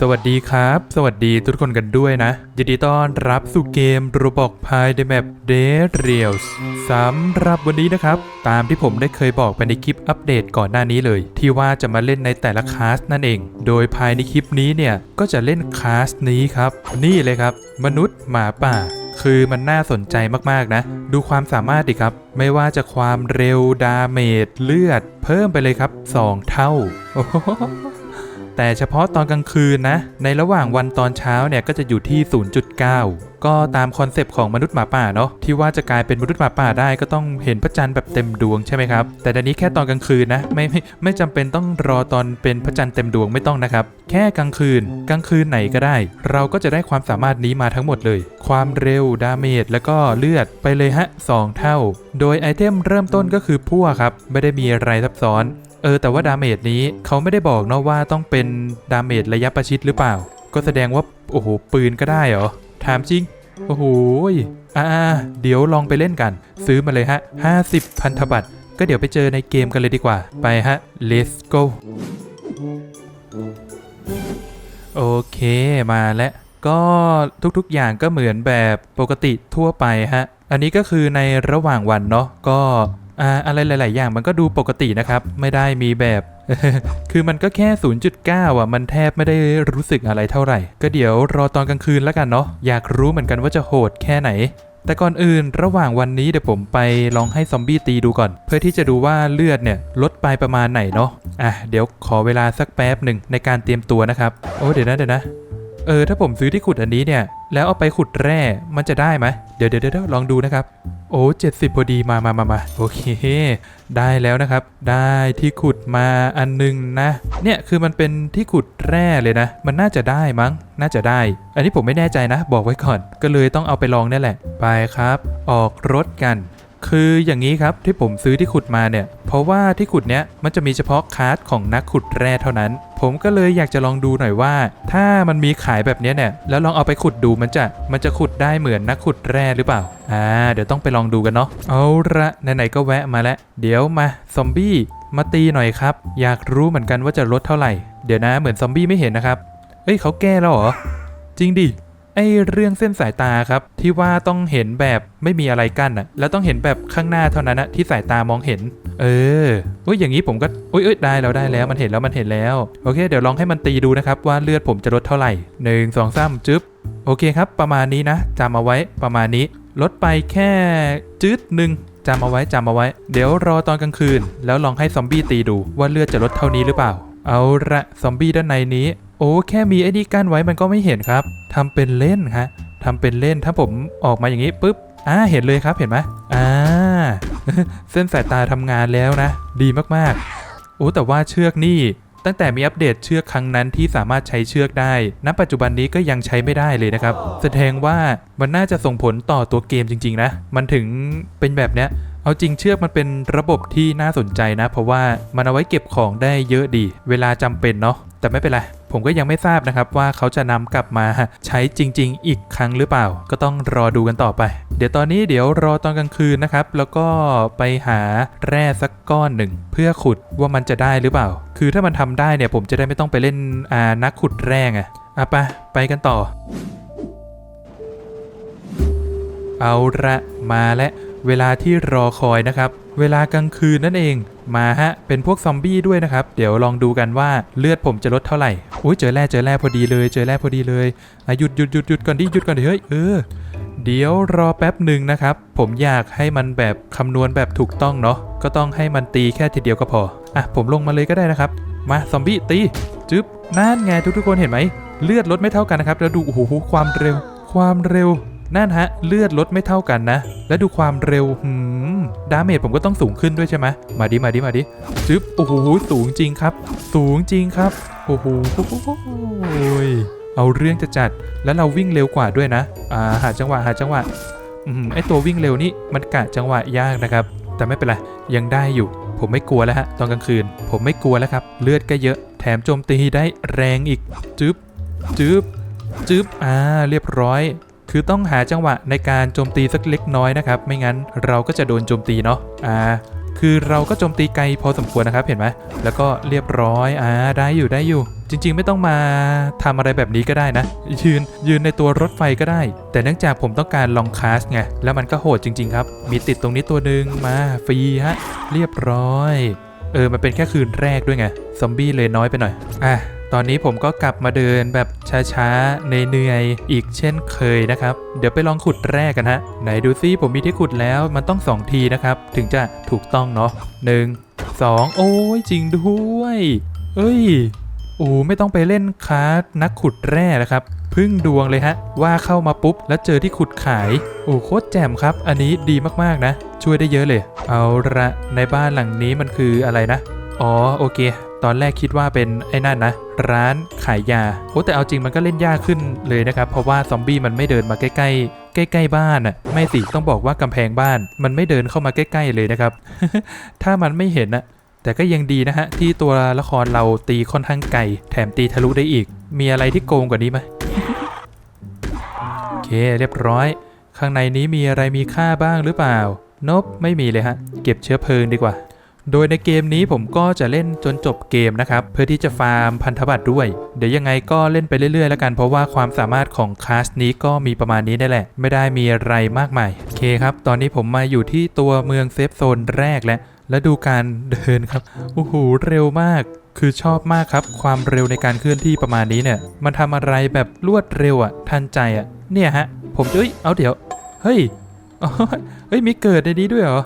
สวัสดีครับ สวัสดีทุกคนกันด้วยนะ ยินดีต้อนรับสู่เกมโรบอกพายในแมป Dead Reels สำหรับวันนี้นะครับ ตามที่ผมได้เคยบอกไปในคลิปอัปเดตก่อนหน้านี้เลย ที่ว่าจะมาเล่นในแต่ละคลาสนั่นเอง โดยภายในคลิปนี้เนี่ย ก็จะเล่นคลาสนี้ครับ นี่เลยครับ มนุษย์หมาป่า คือมันน่าสนใจมากๆนะ ดูความสามารถดิครับ ไม่ว่าจะความเร็วดาเมจเลือด เพิ่มไปเลยครับ 2 เท่าโอ้ แต่เฉพาะตอนกลางคืนนะ ในระหว่างวันตอนเช้าเนี่ยก็จะอยู่ที่ 0.9 ก็ตามคอนเซปต์ของมนุษย์หมาป่าเนาะที่ว่าจะกลายเป็นมนุษย์หมาป่าได้ก็ต้องเห็นพระจันทร์แบบเต็มดวงใช่ไหมครับ แต่ตอนนี้แค่ตอนกลางคืนนะ ไม่ไม่ไม่จำเป็นต้องรอตอนเป็นพระจันทร์เต็มดวงไม่ต้องนะครับ แค่กลางคืน กลางคืนไหนก็ได้ เราก็จะได้ความสามารถนี้มาทั้งหมดเลย ความเร็วดาเมจแล้วก็เลือดไปเลยฮะสองเท่า โดยไอเทมเริ่มต้นก็คือพั่วครับไม่ได้มีอะไรซับซ้อน เออแต่ว่าดาเมจนี้เขาไม่ได้บอกเนาะว่าต้องเป็นดาเมจระยะประชิดหรือเปล่า ก็แสดงว่าโอ้โหปืนก็ได้เหรอถามจริงโอ้โหอ่าเดี๋ยวลองไปเล่นกัน ซื้อมาเลยฮะ 50 พันธบัตรก็เดี๋ยวไปเจอในเกมกันเลยดีกว่า ไปฮะ let's go โอเคมาแล้ว ก็ทุกๆอย่างก็เหมือนแบบปกติทั่วไปฮะ อันนี้ก็คือในระหว่างวันเนาะก็ อะไรหลาย ๆ อย่างมันก็ดูปกตินะครับ ไม่ได้มีแบบ คือมันก็แค่ 0.9 อะ มันแทบไม่ได้รู้สึกอะไรเท่าไหร่ ก็เดี๋ยวรอตอนกลางคืนแล้วกันเนาะ อยากรู้เหมือนกันว่าจะโหดแค่ไหน แต่ก่อนอื่นระหว่างวันนี้เดี๋ยวผมไปลองให้ซอมบี้ตีดูก่อน เพื่อที่จะดูว่าเลือดเนี่ยลดไปประมาณไหนเนาะ อะเดี๋ยวขอเวลาสักแป๊บหนึ่งในการเตรียมตัวนะครับ โอ้เดี๋ยวนะเดี๋ยวนะ เออถ้าผมซื้อที่ขุดอันนี้เนี่ย แล้วเอาไปขุดแร่ มันจะได้ไหมเดี๋ยวเดี๋ยวเดี๋ยวลองดูนะครับ โอ้เจ็ดสิบพอดีมามามามาโอเค ได้แล้วนะครับ ได้ที่ขุดมาอันหนึงนะ เนี่ยคือมันเป็นที่ขุดแร่เลยนะ มันน่าจะได้มั้ง น่าจะได้ อันนี้ผมไม่แน่ใจนะ บอกไว้ก่อน ก็เลยต้องเอาไปลองนี่แหละ ไปครับ ออกรถกัน คืออย่างนี้ครับที่ผมซื้อที่ขุดมาเนี่ย เพราะว่าที่ขุดเนี้ยมันจะมีเฉพาะคาร์ดของนักขุดแร่เท่านั้น ผมก็เลยอยากจะลองดูหน่อยว่า ถ้ามันมีขายแบบเนี้ยเนี่ยแล้วลองเอาไปขุดดูมันจะมันจะขุดได้เหมือนนักขุดแร่หรือเปล่าอ่าเดี๋ยวต้องไปลองดูกันเนาะเอาละไหนๆก็แวะมาแล้วเดี๋ยวมาซอมบี้มาตีหน่อยครับ อยากรู้เหมือนกันว่าจะลดเท่าไหร่ เดี๋ยวนะเหมือนซอมบี้ไม่เห็นนะครับ เอ้ยเขาแก้แล้วเหรอ จริงดิ ไอเรื่องเส้นสายตาครับ ที่ว่าต้องเห็นแบบไม่มีอะไรกั้นอะแล้วต้องเห็นแบบข้างหน้าเท่านั้นอะที่สายตามองเห็น เอออุ้ยอย่างนี้ผมก็อุ้ยเอ้ยได้แล้วได้แล้วมันเห็นแล้วมันเห็นแล้ว โอเค เดี๋ยวลองให้มันตีดูนะครับว่าเลือดผมจะลดเท่าไหร่หนึ่งสองสามจึ๊บโอเคครับ ประมาณนี้นะจำเอาไว้ประมาณนี้ ลดไปแค่จืดหนึ่งจำเอาไว้จำเอาไว้ เดี๋ยวรอตอนกลางคืน แล้วลองให้ซอมบี้ตีดูว่าเลือดจะลดเท่านี้หรือเปล่า เอาละซอมบี้ด้านในนี้ โอ้แค่มีไอ้นี่กั้นไว้มันก็ไม่เห็นครับทำเป็นเล่นฮะทำเป็นเล่นถ้าผมออกมาอย่างนี้ปุ๊บอ่าเห็นเลยครับเห็นไหมอ่าเส้นสายตาทำงานแล้วนะ ดีมากๆโอ้แต่ว่าเชือกนี่ตั้งแต่มีอัปเดตเชือกครั้งนั้นที่สามารถใช้เชือกได้ ณ ปัจจุบันนี้ก็ยังใช้ไม่ได้เลยนะครับ แสดงว่ามันน่าจะส่งผลต่อตัวเกมจริง ๆ นะ มันถึงเป็นแบบเนี้ย เอาจริงเชือกมันเป็นระบบที่น่าสนใจนะ เพราะว่ามันเอาไว้เก็บของได้เยอะดี เวลาจำเป็นเนาะ แต่ไม่เป็นไร ผมก็ยังไม่ทราบนะครับว่าเขาจะนำกลับมาใช้จริง ๆ อีกครั้งหรือเปล่า ก็ต้องรอดูกันต่อไป เดี๋ยวตอนนี้เดี๋ยวรอตอนกลางคืนนะครับ แล้วก็ไปหาแร่สักก้อนหนึ่ง เพื่อขุดว่ามันจะได้หรือเปล่า คือถ้ามันทำได้เนี่ยผมจะได้ไม่ต้องไปเล่นอานักขุดแร่ไงอะไปไปกันต่อ เอาละมาและ เวลาที่รอคอยนะครับ เวลากลางคืนนั่นเอง มาฮะ เป็นพวกซอมบี้ด้วยนะครับ เดี๋ยวลองดูกันว่าเลือดผมจะลดเท่าไหร่อุ้ยเจอแร่เจอแร่พอดีเลย เจอแร่พอดีเลยอะหยุดหยุดหยุดหยุดก่อนดิหยุดก่อนดิเฮ้ยเออเดี๋ยวรอแป๊บหนึ่งนะครับ ผมอยากให้มันแบบคำนวณแบบถูกต้องเนาะก็ต้องให้มันตีแค่ทีเดียวก็พออะผมลงมาเลยก็ได้นะครับ มาซอมบี้ตีจึ๊บนั่นไงทุกๆคนเห็นไหมเลือดลดไม่เท่ากันนะครับแล้วดูโอ้โหความเร็ว ความเร็ว นั่นฮะ เลือดลดไม่เท่ากันนะ แล้วดูความเร็วหืมดาเมจผมก็ต้องสูงขึ้นด้วยใช่ไหมมาดิมาดิมาดิจึ๊บโอ้โหสูงจริงครับ สูงจริงครับโอ้โหเอาเรื่องจะจัดแล้วเราวิ่งเร็วกว่าด้วยนะอ่าหาจังหวะหาจังหวะอืมไอตัววิ่งเร็วนี่มันกะจังหวะยากนะครับ แต่ไม่เป็นไรยังได้อยู่ ผมไม่กลัวแล้วฮะตอนกลางคืน ผมไม่กลัวแล้วครับ เลือดก็เยอะแถมโจมตีได้แรงอีกจึ๊บจึ๊บจึ๊บอ่าเรียบร้อย คือต้องหาจังหวะในการโจมตีสักเล็กน้อยนะครับ ไม่งั้นเราก็จะโดนโจมตีเนาะอ่าคือเราก็โจมตีไกลพอสมควรนะครับเห็นไหมแล้วก็เรียบร้อยอ่าได้อยู่ได้อยู่ จริง ๆ ไม่ต้องมาทำอะไรแบบนี้ก็ได้นะ ยืนยืนในตัวรถไฟก็ได้ แต่เนื่องจากผมต้องการลองคาสไงแล้วมันก็โหดจริง ๆ ครับ มีติดตรงนี้ตัวหนึ่งมาฟรีฮะเรียบร้อย เออมันเป็นแค่คืนแรกด้วยไงซอมบี้เลยน้อยไปหน่อยอะ ตอนนี้ผมก็กลับมาเดินแบบช้าๆเหนื่อยๆอีกเช่นเคยนะครับ เดี๋ยวไปลองขุดแรกกันฮะ ไหนดูซิผมมีที่ขุดแล้วมันต้อง 2 ทีนะครับ ถึงจะถูกต้องเนาะหนึ่งสองโอ้ยจริงด้วย เอ้ยโอ้ไม่ต้องไปเล่นคาร์ดนักขุดแร่นะครับพึ่งดวงเลยฮะ ว่าเข้ามาปุ๊บ แล้วเจอที่ขุดขาย โอ้โคตรแจ่มครับ อันนี้ดีมากๆนะ ช่วยได้เยอะเลย เอาละในบ้านหลังนี้มันคืออะไรนะ อ๋อโอเค ตอนแรกคิดว่าเป็นไอ้นั่นนะ ร้านขายยา โอ้แต่เอาจริงมันก็เล่นยากขึ้นเลยนะครับ เพราะว่าซอมบี้มันไม่เดินมาใกล้ ๆใกล้ๆบ้านอะไม่สิต้องบอกว่ากำแพงบ้าน มันไม่เดินเข้ามาใกล้ ๆ เลยนะครับ ถ้ามันไม่เห็นนะแต่ก็ยังดีนะฮะ ที่ตัวละครเราตีค่อนข้างไกลแถมตีทะลุได้อีก มีอะไรที่โกงกว่านี้ไหมโอเคเรียบร้อย ข้างในนี้มีอะไรมีค่าบ้างหรือเปล่านบไม่มีเลยฮะ เก็บเชื้อเพลิงดีกว่า โดยในเกมนี้ผมก็จะเล่นจนจบเกมนะครับ เพื่อที่จะฟาร์มพันธบัตรด้วย เดี๋ยวยังไงก็เล่นไปเรื่อยๆ แล้วกัน เพราะว่าความสามารถของคลาสนี้ก็มีประมาณนี้ได้แหละ ไม่ได้มีอะไรมากมายโอเคครับ ตอนนี้ผมมาอยู่ที่ตัวเมืองเซฟโซนแรกแล้วและดูการเดินครับโอ้โหเร็วมากคือชอบมากครับ ความเร็วในการเคลื่อนที่ประมาณนี้เนี่ย มันทำอะไรแบบรวดเร็วอะ่ะ ทันใจอะ่ะ เนี่ยฮะ ผมเอ้ย เอาเดี๋ยว เฮ้ยอ๋อเฮ้ย มีเกิดในนี้ด้วยเหรอ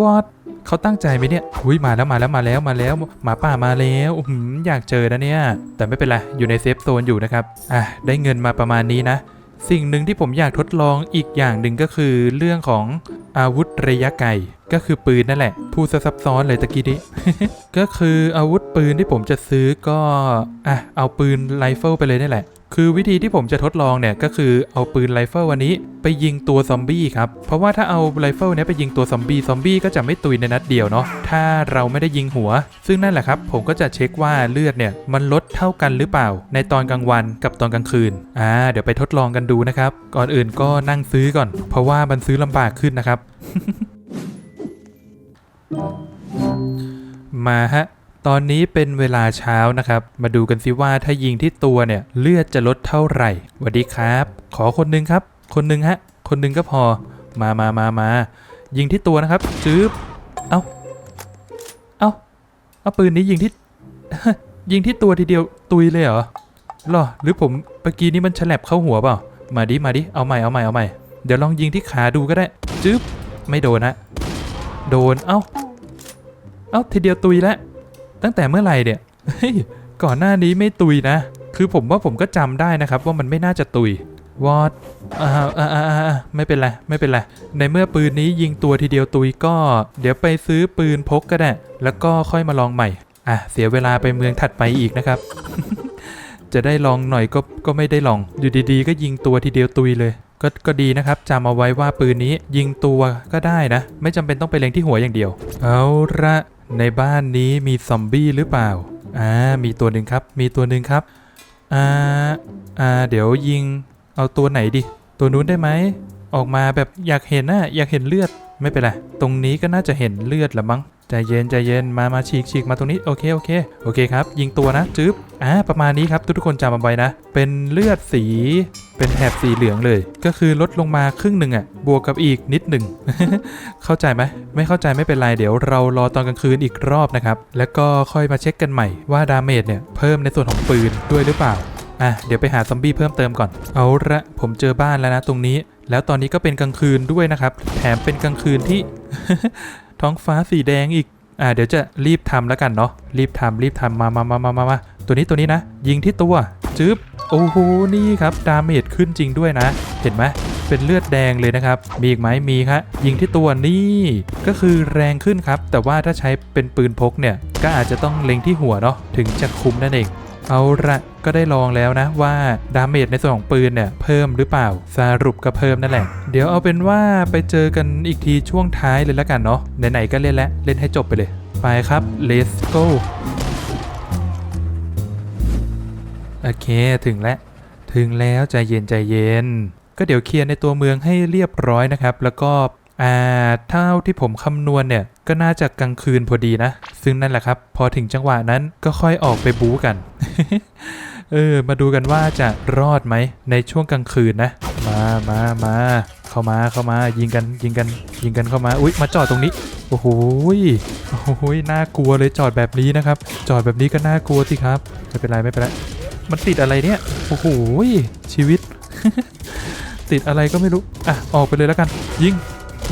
วอด เขาตั้งใจไหมเนี่ยอุ้ยมาแล้วมาแล้วมาแล้วมาแล้วหมาป่ามาแล้วอื้อยากเจอนะเนี่ย แต่ไม่เป็นไรอยู่ในเซฟโซนอยู่นะครับอะได้เงินมาประมาณนี้นะ สิ่งหนึ่งที่ผมอยากทดลองอีกอย่างหนึ่งก็คือเรื่องของอาวุธระยะไกลก็คือปืนนั่นแหละ พูดซะซับซ้อนเลยตะกี้นี้ก็คืออาวุธปืนที่ผมจะซื้อก็อะเอาปืนไรเฟิลไปเลยนี่แหละ คือวิธีที่ผมจะทดลองเนี่ยก็คือเอาปืนไรเฟิลวันนี้ไปยิงตัวซอมบี้ครับ เพราะว่าถ้าเอาไรเฟิลเนี้ยไปยิงตัวซอมบี้ซอมบี้ก็จะไม่ตุยในนัดเดียวเนาะถ้าเราไม่ได้ยิงหัว ซึ่งนั่นแหละครับ ผมก็จะเช็คว่าเลือดเนี่ยมันลดเท่ากันหรือเปล่า ในตอนกลางวันกับตอนกลางคืนอ่าเดี๋ยวไปทดลองกันดูนะครับ ก่อนอื่นก็นั่งซื้อก่อน เพราะว่ามันซื้อลำบากขึ้นนะครับ มาฮะ ตอนนี้เป็นเวลาเช้านะครับ มาดูกันสิว่าถ้ายิงที่ตัวเนี่ยเลือดจะลดเท่าไหร่สวัสดีครับ ขอคนหนึงครับ คนหนึงฮะ คนหนึงก็พอ มามามามายิงที่ตัวนะครับจืบเอาเอาเอาปืนนี้ยิงที่ ยิงที่ตัวทีเดียวตุยเลยเหรอหรอ หรือผมเมื่อกี้นี้มันฉลับเข้าหัวเปล่า มาดิ มาดิ เอาใหม่ เอาใหม่ เอาใหม่ เดี๋ยวลองยิงที่ขาดูก็ได้จืบไม่โดนฮะโดน เอ้า เอ้า ทีเดียวตุยแล้ว ตั้งแต่เมื่อไหร่เนี่ยก่อนหน้านี้ไม่ตุยนะ คือผมว่าผมก็จำได้นะครับ ว่ามันไม่น่าจะตุยวอดอ่าอ่าอ่าไม่เป็นไร ไม่เป็นไร ในเมื่อปืนนี้ยิงตัวทีเดียวตุยก็ เดี๋ยวไปซื้อปืนพกก็ได้ แล้วก็ค่อยมาลองใหม่ อะ เสียเวลาไปเมืองถัดไปอีกนะครับ จะได้ลองหน่อยก็ ก็ไม่ได้ลอง อยู่ดีๆ ก็ยิงตัวทีเดียวตุยเลย ก็ ก็ดีนะครับจำเอาไว้ว่าปืนนี้ยิงตัวก็ได้นะ ไม่จำเป็นต้องไปเล็งที่หัวอย่างเดียว เอาละ ในบ้านนี้มีซอมบี้หรือเปล่า อ่า มีตัวหนึ่งครับ มีตัวหนึ่งครับ อ่า อ่า เดี๋ยวยิง เอาตัวไหนดิ ตัวนู้นได้ไหม ออกมาแบบอยากเห็นนะอยากเห็นเลือด ไม่เป็นไร ตรงนี้ก็น่าจะเห็นเลือดละมั้ง ใจเย็นใจเย็นมามาฉีกฉีกมาตรงนี้โอเคโอเคโอเคครับ ยิงตัวนะจึ๊บอ่าประมาณนี้ครับทุกๆคนจำเอาไว้นะ เป็นเลือดสี เป็นแถบสีเหลืองเลย ก็คือลดลงมาครึ่งหนึ่งอะ่ะ บวกกับอีกนิดหนึ่ง เข้าใจไหมไม่เข้าใจไม่เป็นไร เดี๋ยวเรารอตอนกลางคืนอีกรอบนะครับ แล้วก็ค่อยมาเช็คกันใหม่ว่าดาเมจเนี่ยเพิ่มในส่วนของปืนด้วยหรือเปล่าอะเดี๋ยวไปหาซอมบี้เพิ่มเติมก่อน เอาละผมเจอบ้านแล้วนะตรงนี้ แล้วตอนนี้ก็เป็นกลางคืนด้วยนะครับ แถมเป็นกลางคืนที่ ท้องฟ้าสีแดงอีก อ่า เดี๋ยวจะรีบทำแล้วกันเนาะ รีบทำรีบทำมามามามามามาตัวนี้ตัวนี้นะ ยิงที่ตัว จึ๊บ โอ้โห นี่ครับ ดาเมจขึ้นจริงด้วยนะ เห็นไหมเป็นเลือดแดงเลยนะครับ มีอีกไหมมีครับยิงที่ตัวนี่ ก็คือแรงขึ้นครับ แต่ว่าถ้าใช้เป็นปืนพกเนี่ย ก็อาจจะต้องเล็งที่หัวเนาะ ถึงจะคุ้มนั่นเอง เอาละก็ได้ลองแล้วนะว่าดาเมจในส่วนของปืนเนี่ยเพิ่มหรือเปล่าสรุปก็เพิ่มนั่นแหละ เดี๋ยวเอาเป็นว่าไปเจอกันอีกทีช่วงท้ายเลยแล้วกันเนาะไหนๆก็เล่นแล้วเล่นให้จบไปเลย ไปครับ let's go โอเคถึงแล้ว ถึงแล้วใจเย็นใจเย็น ก็เดี๋ยวเคลียร์ในตัวเมืองให้เรียบร้อยนะครับ แล้วก็ อ่าเท่าที่ผมคำนวณเนี่ยก็น่าจะกลางคืนพอดีนะ ซึ่งนั่นแหละครับ พอถึงจังหวะนั้นก็ค่อยออกไปบู๊กัน เออ มาดูกันว่าจะรอดไหมในช่วงกลางคืนนะ มามามาเข้ามาเข้ามายิงกันยิงกัน ยิงกันเข้ามา อุ๊ยมาจอดตรงนี้ โอ้โหยโอ้โหยน่ากลัวเลยจอดแบบนี้นะครับ จอดแบบนี้ก็น่ากลัวสิครับไม่เป็นไรไม่เป็นไรมันติดอะไรเนี่ย โอ้โหยชีวิต ติดอะไรก็ไม่รู้ อะ ออกไปเลยแล้วกัน ยิง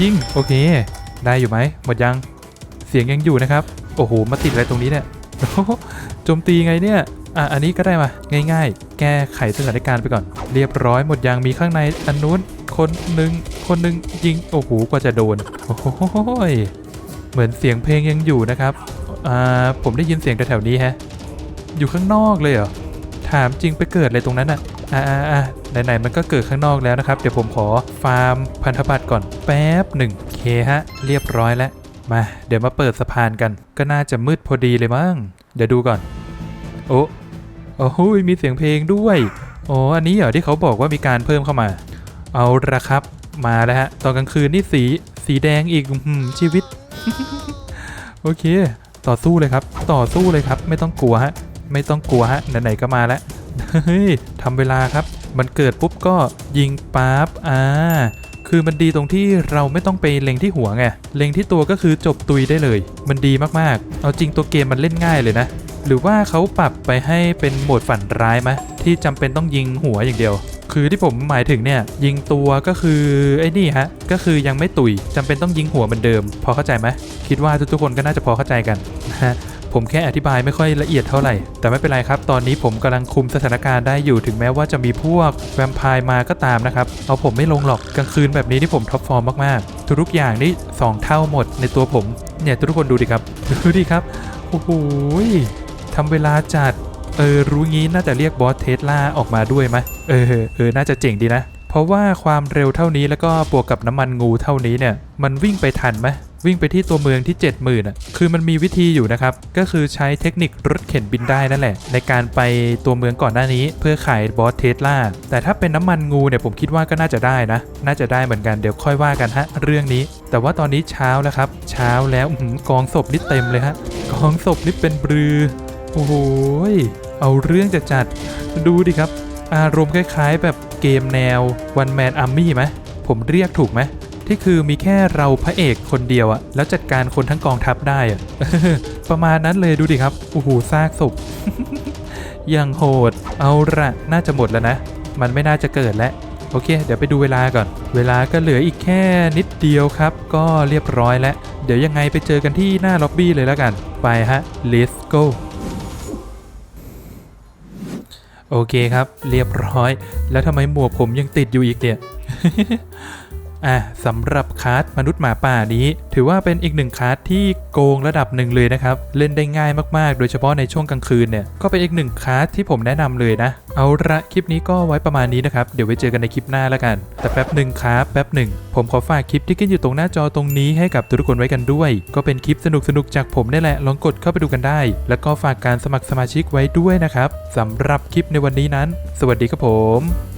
ยิงโอเค ได้อยู่ไหมหมดยัง เสียงยังอยู่นะครับ โอ้โห มาติดอะไรตรงนี้เนี่ยโจมตีไงเนี่ย อะ อันนี้ก็ได้มา ง่ายๆ แก้ไขสถานการณ์ไปก่อน เรียบร้อยหมดยังมีข้างในอันนู้นคนหนึ่งคนหนึ่งยิง โอ้โห กว่าจะโดน โอ้โหยเหมือนเสียงเพลงยังอยู่นะครับ อ่า ผมได้ยินเสียงแถวๆนี้ฮะ อยู่ข้างนอกเลยเหรอ ถามจริงไปเกิดอะไรตรงนั้นอะ อ่าอ่าไหนๆมันก็เกิดข้างนอกแล้วนะครับ เดี๋ยวผมขอฟาร์มพันธบัตรก่อนแป๊บหนึ่งเคฮะ เรียบร้อยแล้ว มา เดี๋ยวมาเปิดสะพานกัน ก็น่าจะมืดพอดีเลยมั้ง เดี๋ยวดูก่อน โอ้โอ้โหมีเสียงเพลงด้วยอ้อันนี้เหรอที่เขาบอกว่ามีการเพิ่มเข้ามา เอาละครับ มาแล้วฮะ ตอนกลางคืนนี่สี สีแดงอีกชีวิต โอเค ต่อสู้เลยครับ ต่อสู้เลยครับ ไม่ต้องกลัวฮะ ไม่ต้องกลัวฮะ ไหนๆก็มาแล้ว เฮ้ยทำเวลาครับ มันเกิดปุ๊บก็ยิงปั๊บอ่าคือมันดีตรงที่เราไม่ต้องไปเล็งที่หัวไง เล็งที่ตัวก็คือจบตุยได้เลย มันดีมากๆ เอาจริงตัวเกมมันเล่นง่ายเลยนะ หรือว่าเขาปรับไปให้เป็นโหมดฝันร้ายไหมที่จำเป็นต้องยิงหัวอย่างเดียว คือที่ผมหมายถึงเนี่ย ยิงตัวก็คือไอ้นี่ฮะ ก็คือยังไม่ตุยจำเป็นต้องยิงหัวเหมือนเดิม พอเข้าใจไหมคิดว่าทุกๆคนก็น่าจะพอเข้าใจกันนะฮะ ผมแค่อธิบายไม่ค่อยละเอียดเท่าไหร่ แต่ไม่เป็นไรครับ ตอนนี้ผมกำลังคุมสถานการณ์ได้อยู่ถึงแม้ว่าจะมีพวกแวมไพร์มาก็ตามนะครับ เอาผมไม่ลงหรอกกลางคืนแบบนี้ที่ผมท็อปฟอร์มมากๆ ทุกๆอย่างนี่สองเท่าหมดในตัวผม เนี่ยทุกคนดูดิครับ ดูดิครับ โอ้โหทำเวลาจัด เออ รู้งี้น่าจะเรียกบอสเทสลาออกมาด้วยไหมเออ เออ น่าจะเจ๋งดีนะ เพราะว่าความเร็วเท่านี้แล้วก็บวกกับน้ำมันงูเท่านี้เนี่ย มันวิ่งไปทันไหม วิ่งไปที่ตัวเมืองที่ 70,000อะคือมันมีวิธีอยู่นะครับ ก็คือใช้เทคนิครถเข็นบินได้นั่นแหละ ในการไปตัวเมืองก่อนหน้านี้ เพื่อขายบอสเทสลาแต่ถ้าเป็นน้ำมันงูเนี่ยผมคิดว่าก็น่าจะได้นะ น่าจะได้เหมือนกันเดี๋ยวค่อยว่ากันฮะเรื่องนี้ แต่ว่าตอนนี้เช้าแล้วครับ เช้าแล้วหือกองศพนี่เต็มเลยฮะกองศพนี่เป็นบรือโอ้โหเอาเรื่องจะจัดดูดิครับ อารมณ์คล้าย ๆ แบบเกมแนว One Man Army ไหมผมเรียกถูกไหม ที่คือมีแค่เราพระเอกคนเดียวอะแล้วจัดการคนทั้งกองทัพได้อะประมาณนั้นเลยดูดิครับโอ้โหซากศพยังโหด เอาละน่าจะหมดแล้วนะ มันไม่น่าจะเกิดแล้วโอเค เดี๋ยวไปดูเวลาก่อน เวลาก็เหลืออีกแค่นิดเดียวครับ ก็เรียบร้อยแล้ว เดี๋ยวยังไงไปเจอกันที่หน้าล็อบบี้เลยแล้วกัน ไปฮะ let's go โอเคครับ เรียบร้อย แล้วทำไมหมวกผมยังติดอยู่อีกเนี่ย อะสำหรับคาร์ดมนุษย์หมาป่านี้ ถือว่าเป็นอีกหนึ่งคาร์ดที่โกงระดับหนึ่งเลยนะครับ เล่นได้ง่ายมากๆ โดยเฉพาะในช่วงกลางคืนเนี่ยก็เป็นอีกหนึ่งคาร์ดที่ผมแนะนำเลยนะ เอาละคลิปนี้ก็ไว้ประมาณนี้นะครับ เดี๋ยวไว้เจอกันในคลิปหน้าแล้วกัน แต่แป๊บหนึ่งครับแป๊บหนึ่งผมขอฝากคลิปที่ขึ้นอยู่ตรงหน้าจอตรงนี้ให้กับทุกคนไว้กันด้วย ก็เป็นคลิปสนุกๆจากผมนี่แหละลองกดเข้าไปดูกันได้ แล้วก็ฝากการสมัครสมาชิกไว้ด้วยนะครับสำหรับคลิปในวันนี้นั้น สวัสดีครับผม